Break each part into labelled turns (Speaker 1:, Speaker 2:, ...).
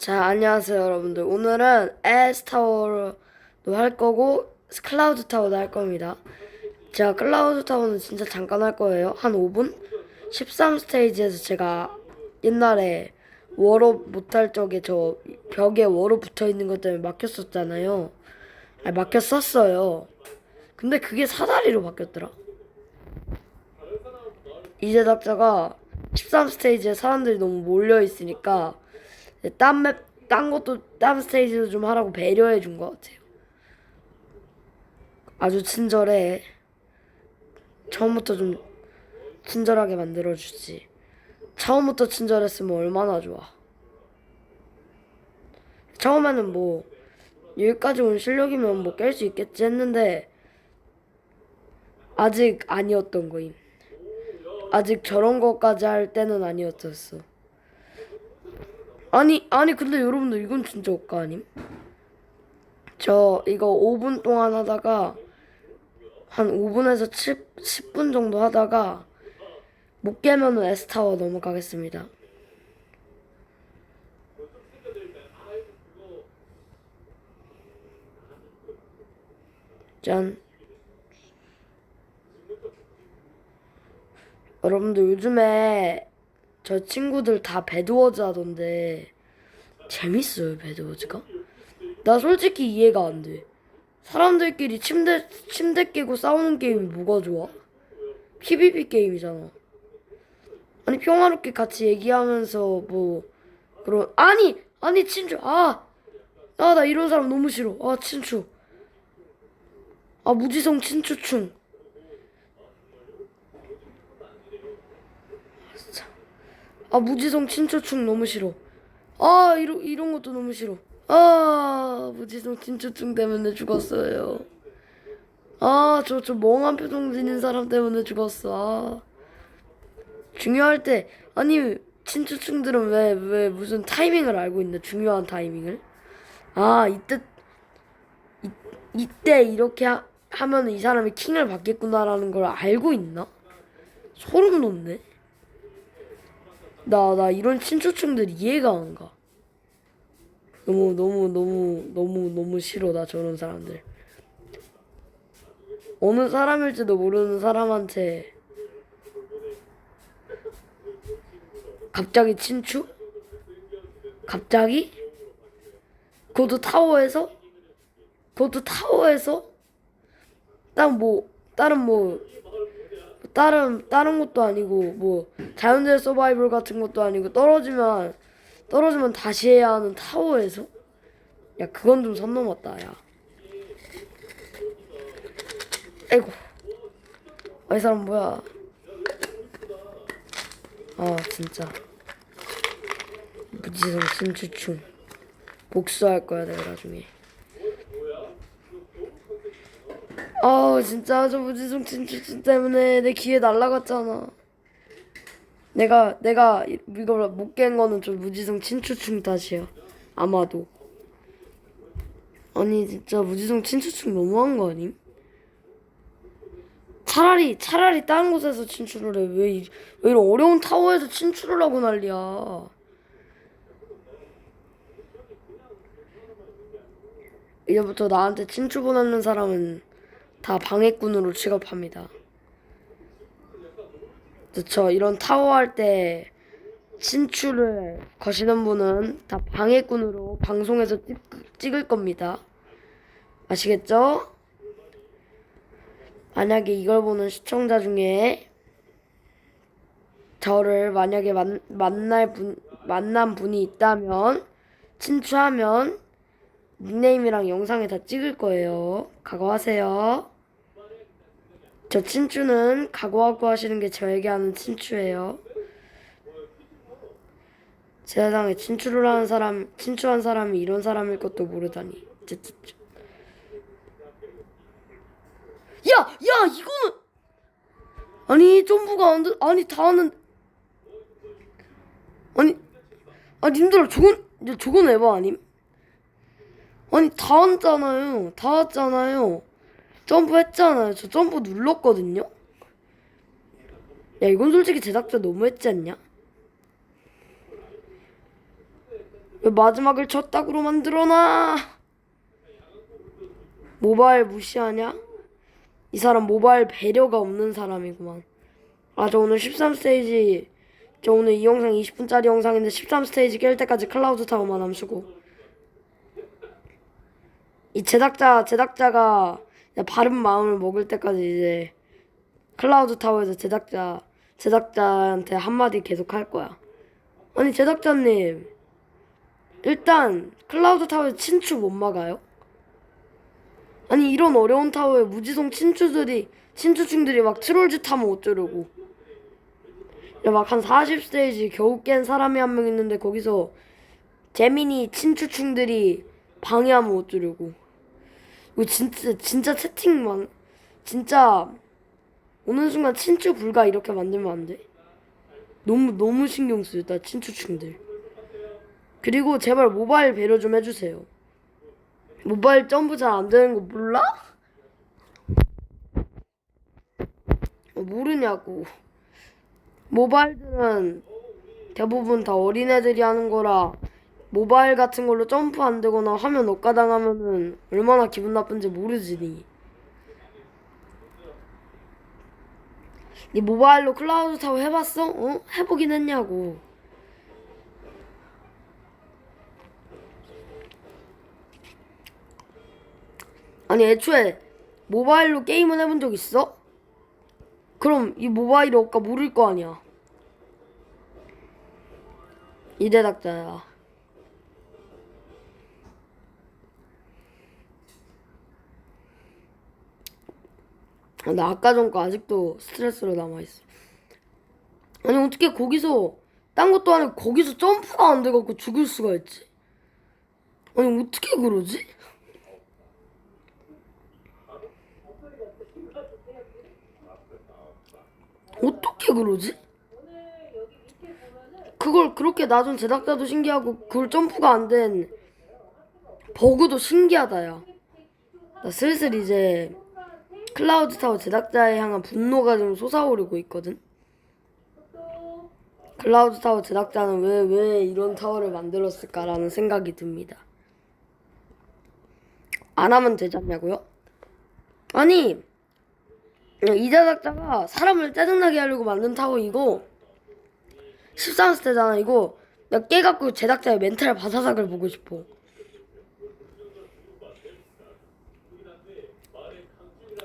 Speaker 1: 자, 안녕하세요, 여러분들. 오늘은 에스 타워도 할 거고, 클라우드 타워도 할 겁니다. 제가 클라우드 타워는 진짜 잠깐 할 거예요. 한 5분? 13스테이지에서 제가 옛날에 워로 못할 적에 저 벽에 워로 붙어 있는 것 때문에 막혔었잖아요. 아니, 막혔었어요. 근데 그게 사다리로 바뀌었더라. 이 제작자가 13스테이지에 사람들이 너무 몰려 있으니까 딴 맵, 딴 것도 딴 스테이지도 좀 하라고 배려해 준 것 같아요. 아주 친절해. 처음부터 좀 친절하게 만들어 주지. 처음부터 친절했으면 얼마나 좋아. 처음에는 뭐 여기까지 온 실력이면 뭐 깰 수 있겠지 했는데 아직 아니었던 거임. 아직 저런 것까지 할 때는 아니었었어. 아니 아니 근데 여러분들 이건 진짜 억까 아님? 저 이거 5분 동안 하다가 한 5분에서 7, 10분 정도 하다가 못 깨면은 에스타워 넘어가겠습니다. 짠. 여러분들 요즘에 저 친구들 다 배드워즈 하던데 재밌어요 배드워즈가? 나 솔직히 이해가 안 돼. 사람들끼리 침대 침대 깨고 싸우는 게임이 뭐가 좋아? PVP 게임이잖아. 아니 평화롭게 같이 얘기하면서 뭐 그런 아니 아니 친추 아아 나 이런 사람 너무 싫어 아 친추 아 무지성 친추충 아 무지성 친추충 너무 싫어. 아 이런 이런 것도 너무 싫어. 아 무지성 친추충 때문에 죽었어요. 아저저 멍한 표정 지닌 사람 때문에 죽었어. 아. 중요할 때 아니 친추충들은 왜 왜 무슨 타이밍을 알고 있나 중요한 타이밍을? 아 이때 이, 이때 이렇게 하, 하면 이 사람이 킹을 받겠구나라는 걸 알고 있나? 소름 돋네. 나, 나 이런 친추충들 이해가 안 가. 너무, 너무, 너무, 너무, 너무 싫어, 나 저런 사람들. 어느 사람일지도 모르는 사람한테 갑자기 친추? 갑자기? 그것도 타워에서? 그것도 타워에서? 딱 뭐, 다른 뭐, 다른 다른 것도 아니고 뭐 자연재해 서바이벌 같은 것도 아니고 떨어지면 떨어지면 다시 해야 하는 타워에서? 야 그건 좀 선 넘었다 야. 에이고. 아, 이 사람 뭐야? 아 진짜. 무지성 심추충 복수할 거야 내가 나중에 아우 진짜 저 무지성 친추충 때문에 내 귀에 날라갔잖아. 내가 내가 이- 이걸 못 깬 거는 저 무지성 친추충 탓이야. 아마도. 아니 진짜 무지성 친추충 너무한 거 아님? 차라리 차라리 다른 곳에서 친출을 해. 왜, 이- 왜 이런 어려운 타워에서 친출을 하고 난리야. 이제부터 나한테 친추 보내는 사람은 다 방해꾼으로 취급합니다. 그쵸. 이런 타워 할때 친추를 거시는 분은 다 방해꾼으로 방송에서 찍, 찍을 겁니다. 아시겠죠? 만약에 이걸 보는 시청자 중에 저를 만약에 만, 만날 분, 만난 분이 있다면 친추하면 닉네임이랑 영상에 다 찍을 거예요. 각오하세요. 저 친추는 각오하고 하시는 게 저에게 하는 친추예요. 세상에 친추를 하는 사람, 친추한 사람이 이런 사람일 것도 모르다니. 야, 야, 이거는 아니 점프가 안 돼. 아니 다 하는. 아니, 아 님들 저건 저건 에바 아님? 아니 다 왔잖아요. 다 왔잖아요. 점프 했잖아요. 저 점프 눌렀거든요. 야 이건 솔직히 제작자 너무 했지 않냐? 왜 마지막을 졌다구로 만들어놔? 모바일 무시하냐? 이 사람 모바일 배려가 없는 사람이구만. 아, 저 오늘 13스테이지, 저 오늘 이 영상 20분짜리 영상인데 13스테이지 깰 때까지 클라우드 타워만 함수고. 이 제작자, 제작자가 바른 마음을 먹을 때까지 이제 클라우드 타워에서 제작자, 제작자한테 한마디 계속 할 거야. 아니, 제작자님. 일단, 클라우드 타워에 친추 못 막아요? 아니, 이런 어려운 타워에 무지성 친추들이, 친추충들이 막 트롤짓 하면 어쩌려고. 막 한 40스테이지 겨우 깬 사람이 한 명 있는데 거기서 재민이 친추충들이 방해하면 어쩌려고. 이거 진짜, 진짜 채팅만, 진짜, 오는 순간 친추 불가 이렇게 만들면 안 돼? 너무, 너무 신경 쓰였다, 친추충들. 그리고 제발 모바일 배려 좀 해주세요. 모바일 점프 잘 안 되는 거 몰라? 어, 모르냐고. 모바일들은 대부분 다 어린애들이 하는 거라 모바일 같은 걸로 점프 안 되거나 화면 억가당하면은 얼마나 기분 나쁜지 모르지 니. 니 모바일로 클라우드 타워 해봤어? 어? 해보긴 했냐고. 아니 애초에 모바일로 게임을 해본 적 있어? 그럼 이 모바일이 없까 모를 거 아니야. 이 제작자야. 나 아까 전 거 아직도 스트레스로 남아있어. 아니 어떻게 거기서 딴 것도 아니고 거기서 점프가 안 돼갖고 죽을 수가 있지? 아니 어떻게 그러지? 어떻게 그러지? 그걸 그렇게 놔둔 제작자도 신기하고 그걸 점프가 안 된 버그도 신기하다 야. 나 슬슬 이제 클라우드 타워 제작자에 향한 분노가 좀 솟아오르고 있거든. 클라우드 타워 제작자는 왜 왜 이런 타워를 만들었을까라는 생각이 듭니다. 안 하면 되지 않냐고요? 아니 이 제작자가 사람을 짜증나게 하려고 만든 타워 이거 13스테잖아 이거 내가 깨갖고 제작자의 멘탈 바사삭을 보고 싶어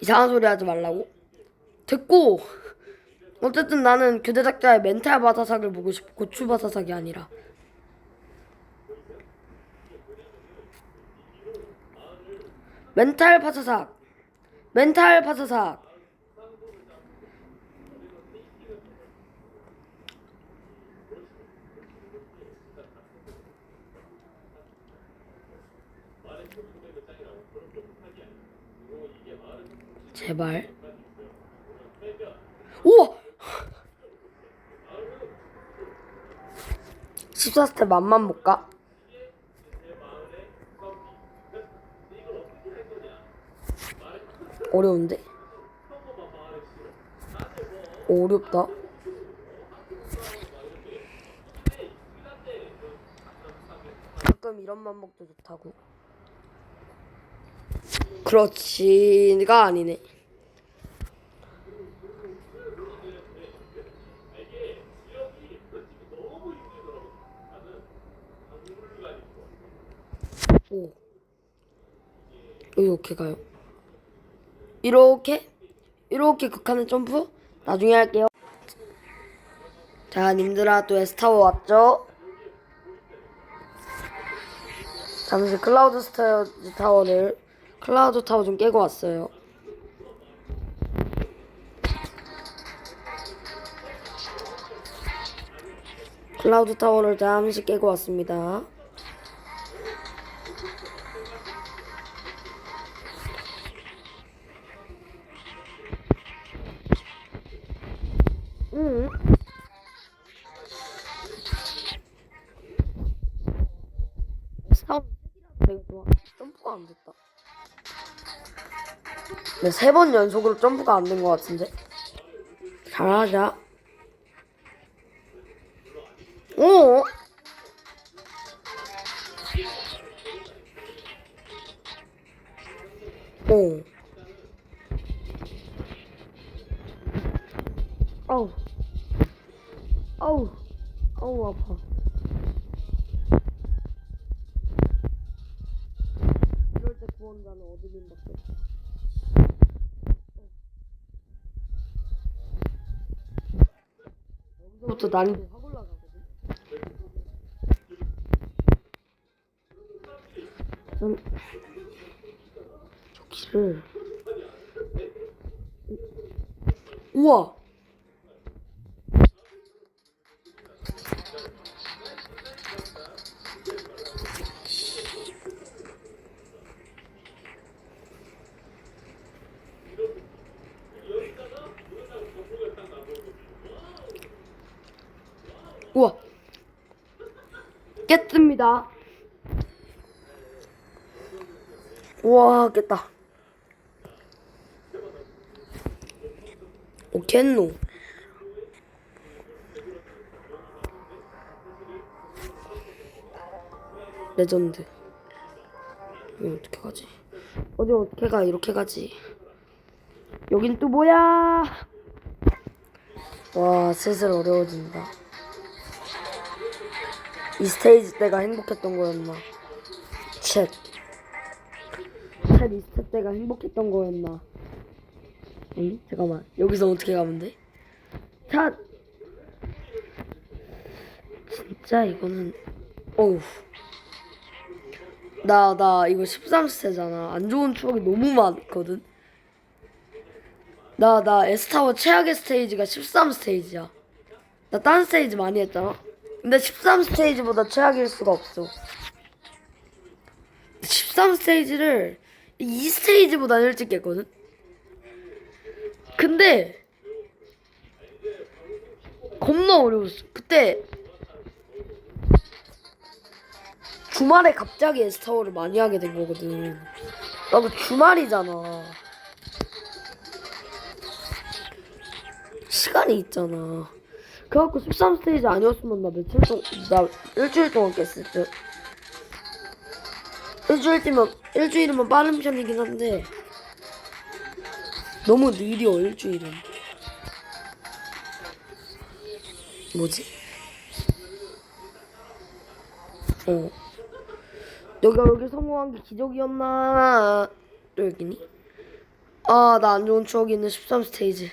Speaker 1: 이상한 소리 하지 말라고? 됐고. 어쨌든 나는 그 제작자의 멘탈 바사삭을 보고 싶어 고추 바사삭이 아니라. 멘탈 바사삭. 멘탈 바사삭 제발. 우와! 14스텝 맛만 볼까? 어려운데? 오, 어렵다. 가끔 이런 맘먹도 좋다고. 그렇지가 아니네. 오. 이렇게 가요. 이렇게? 이렇게 극한의 점프? 나중에 할게요. 자, 님들아, 또 에스타워 왔죠? 잠시 클라우드 스타워, 타워를, 클라우드 타워 좀 깨고 왔어요. 클라우드 타워를 잠시 깨고 왔습니다. 네, 세 번 연속으로 점프가 안 된 것 같은데. 잘하자. 오! 오. 아우. 아우. 아우, 아파. 이럴 때 구원자는 어디인밖에 없어. 여기서부터 난이도 확 올라가거든. 전 저기를 우와 우와. 깼습니다. 우와 깼다. 오 깼노. 레전드. 이거 어떻게 가지? 어디 어떻게 가? 이렇게 가지. 여긴 또 뭐야? 와 슬슬 어려워진다 이 스테이지 때가 행복했던 거였나 챗 챗 이스테 때가 행복했던 거였나 응? 잠깐만. 여기서 어떻게 가면 돼? 차 진짜 이거는 어우. 나 나 이거 13스테잖아. 안 좋은 추억이 너무 많거든. 나 나 에스타워 최악의 스테이지가 13스테이지야. 나 딴 스테이지 많이 했잖아 근데 13스테이지보다 최악일 수가 없어. 13스테이지를 2스테이지보다 일찍 깼거든? 근데 겁나 어려웠어. 그때 주말에 갑자기 에스타워를 많이 하게 된 거거든. 나도 주말이잖아. 시간이 있잖아 그래갖고 13스테이지 아니었으면 나 며칠 동안 나 일주일 동안 깼을 듯. 일주일 뛰면 일주일이면 빠른 편이긴 한데. 너무 느려 일주일은. 뭐지? 어. 내가 여기 성공한 게 기적이었나? 또 여기니? 아 나 안 좋은 추억이 있는 13스테이지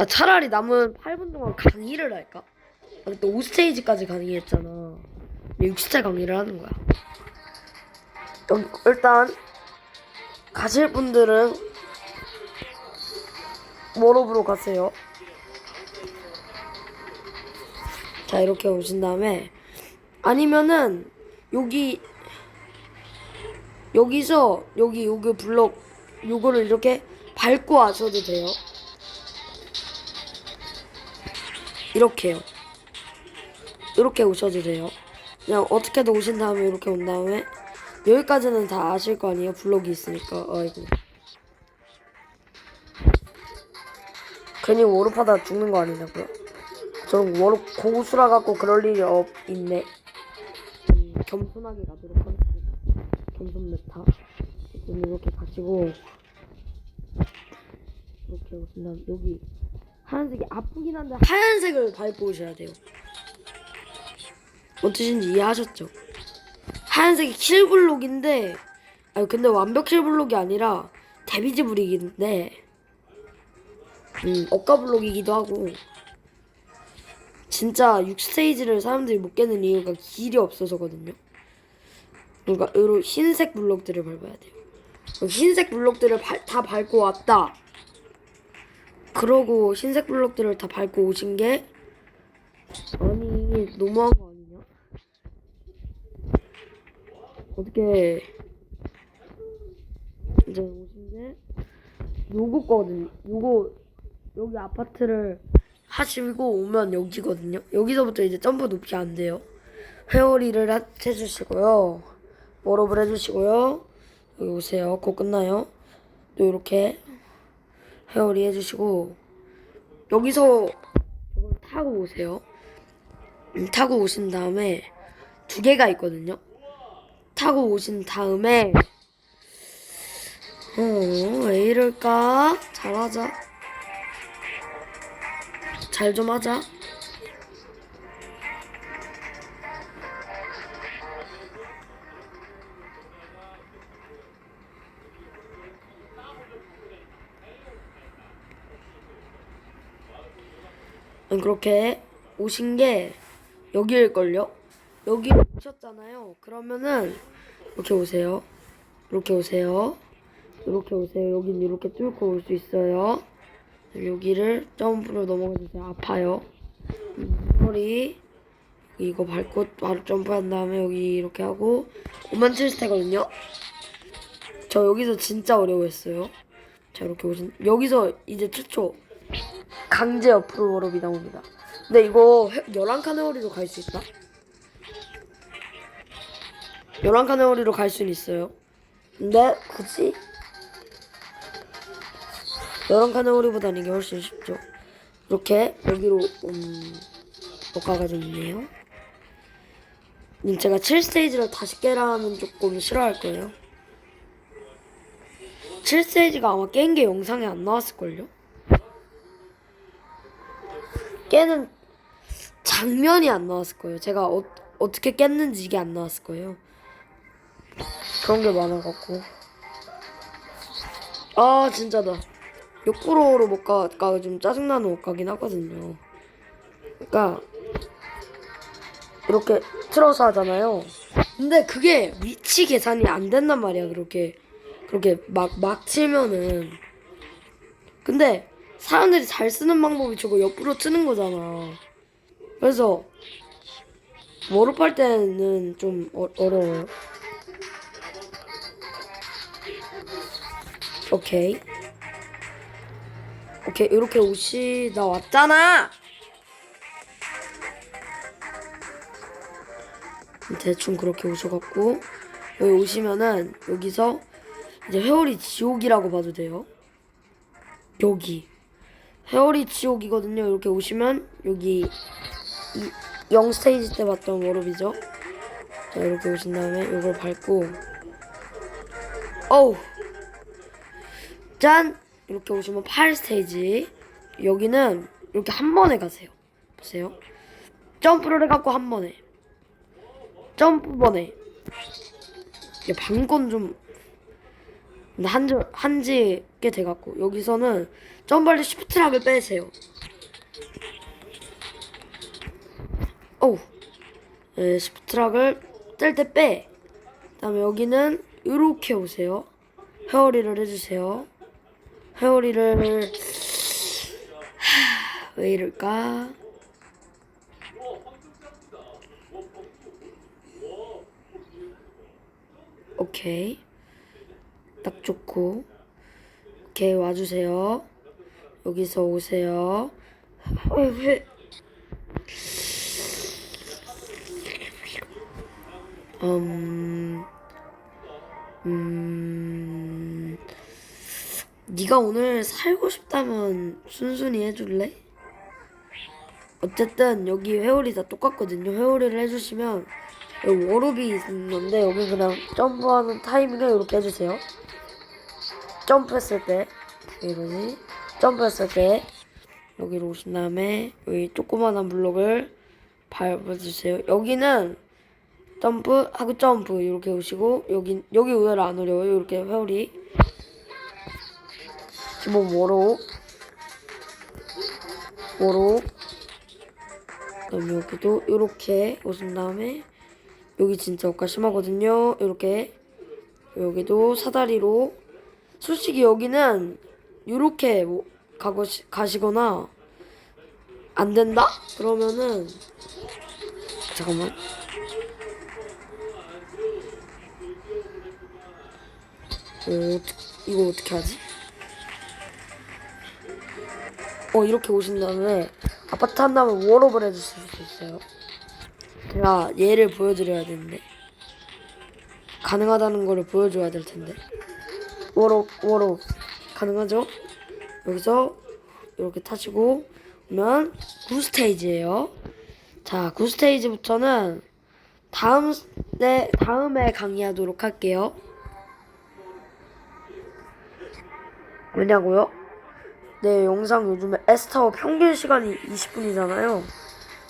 Speaker 1: 아 차라리 남은 8분 동안 강의를 할까? 아, 그때 5스테이지까지 강의했잖아. 6스테 강의를 하는 거야. 여기 일단 가실 분들은 워럽으로 가세요. 자 이렇게 오신 다음에 아니면은 여기 여기서 여기 요거 블럭 요거를 이렇게 밟고 하셔도 돼요 이렇게요. 이렇게 오셔도 돼요. 그냥 어떻게든 오신 다음에 이렇게 온 다음에 여기까지는 다 아실 거 아니에요? 블록이 있으니까. 아이고. 괜히 워룹하다 죽는 거 아니냐고요? 저는 워룹 고수라 갖고 그럴 일이 없 있네. 음, 겸손하게 가도록 하겠습니다. 겸손 메타. 좀 이렇게 가시고 이렇게 오신 다음 여기 하얀색이 아프긴 한데 하얀색을 밟고 오셔야 돼요. 뭔 뜻인지 이해하셨죠? 하얀색이 킬블록인데 아니 근데 완벽 킬블록이 아니라 데미지 브릭인데 음 억가 블록이기도 하고 진짜 6스테이지를 사람들이 못 깨는 이유가 길이 없어서거든요. 그러니까 이런 흰색 블록들을 밟아야 돼요. 흰색 블록들을 발- 다 밟고 왔다. 그러고 흰색 블록들을 다 밟고 오신 게 아니 너무한 거 아니냐? 어떻게 이제 오신 게 요거 거든 요거 여기 아파트를 하시고 오면 여기거든요. 여기서부터 이제 점프 높이 안 돼요. 회오리를 하- 해주시고요. 워업을 해주시고요. 여기 오세요. 곧 끝나요. 또 이렇게 회오리 해주시고 여기서 이걸 타고 오세요. 음, 타고 오신 다음에 두 개가 있거든요. 타고 오신 다음에 어, 왜 이럴까? 잘하자. 잘 좀 하자. 그렇게 오신 게 여기일걸요? 여기 오셨잖아요. 그러면은 이렇게 오세요. 이렇게 오세요. 이렇게 오세요. 여긴 이렇게 뚫고 올 수 있어요. 여기를 점프로 넘어가주세요. 아파요. 음, 허리 이거 밟고 바로 점프한 다음에 여기 이렇게 하고 5만 7스테거든요. 저 여기서 진짜 어려워했어요. 자 이렇게 오신 여기서 이제 최초 강제 옆으로 워업이 나옵니다. 근데 이거 11칸의 허리로 갈 수 있다? 11칸의 허리로 갈 수는 있어요. 근데 굳이 11칸의 허리보다는 이게 훨씬 쉽죠. 이렇게 여기로 음, 못 가가지고 있네요. 음, 제가 7스테이지를 다시 깨라면 조금 싫어할 거예요. 7스테이지가 아마 깬 게 영상에 안 나왔을걸요? 깨는 장면이 안 나왔을 거예요. 제가 어, 어떻게 깼는지 이게 안 나왔을 거예요. 그런 게 많아갖고. 아, 진짜다. 옆으로로 못 가 가 좀 짜증나는 옷 가긴 하거든요. 그러니까 이렇게 틀어서 하잖아요. 근데 그게 위치 계산이 안 된단 말이야. 그렇게 그렇게 막 막 치면은. 근데 사람들이 잘 쓰는 방법이 저거 옆으로 트는 거잖아. 그래서 워업할 때는 좀 어, 어려워요. 오케이. 오케이 이렇게 옷이 나왔잖아. 대충 그렇게 오셔갖고 여기 오시면은 여기서 이제 회오리 지옥이라고 봐도 돼요. 여기 회오리 지옥이거든요. 이렇게 오시면 여기 이, 0 스테이지 때 봤던 워업이죠. 자 이렇게 오신 다음에 이걸 밟고 어우 짠 이렇게 오시면 8 스테이지 여기는 이렇게 한 번에 가세요. 보세요. 점프를 해갖고 한 번에 점프 번에 이게 방건 좀 한지 한지 꽤 돼갖고 여기서는 점프할 때 시프트락을 빼세요. 어우 네, 시프트락을 뗄 때 빼. 그 다음에 여기는 이렇게 오세요. 헤어리를 해주세요. 헤어리를 하, 왜 이럴까? 오케이. 딱 좋고. 오케이, 와주세요. 여기서 오세요. 음, 음, 네가 오늘 살고 싶다면 순순히 해줄래? 어쨌든 여기 회오리 다 똑같거든요. 회오리를 해주시면 여기 워룹이 있는데 여기 그냥 점프하는 타이밍을 이렇게 해주세요. 점프했을 때 이러지 점프했을 때 여기로 오신 다음에 여기 조그만한 블록을 밟아주세요. 여기는 점프 하고 점프 이렇게 오시고 여기 여기 의외로 안 어려워요. 이렇게 회오리 기본 워로 워로 그다음에 여기도 이렇게 오신 다음에 여기 진짜 옷가 심하거든요. 이렇게 여기도 사다리로 솔직히 여기는 이렇게 뭐 가고 시, 가시거나 안 된다? 그러면은 잠깐만 어, 이거 어떻게 하지? 어 이렇게 오신 다음에 아파트 한 다음에 워업을 해주실 수 있어요. 제가 얘를 보여드려야 되는데 가능하다는 거를 보여줘야 될 텐데 워업 워업 가능하죠? 여기서 이렇게 타시고 오면 9스테이지예요. 자 9스테이지부터는 다음 네 다음에 강의하도록 할게요. 왜냐고요? 내 영상 요즘에 에스타워 평균 시간이 20분이잖아요.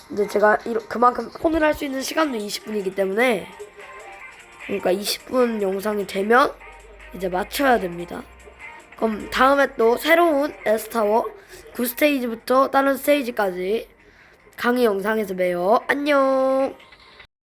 Speaker 1: 근데 제가 이러, 그만큼 폰을 할 수 있는 시간도 20분이기 때문에 그러니까 20분 영상이 되면 이제 맞춰야 됩니다. 그럼 다음에 또 새로운 에스타워 9스테이지부터 다른 스테이지까지 강의 영상에서 봬요. 안녕.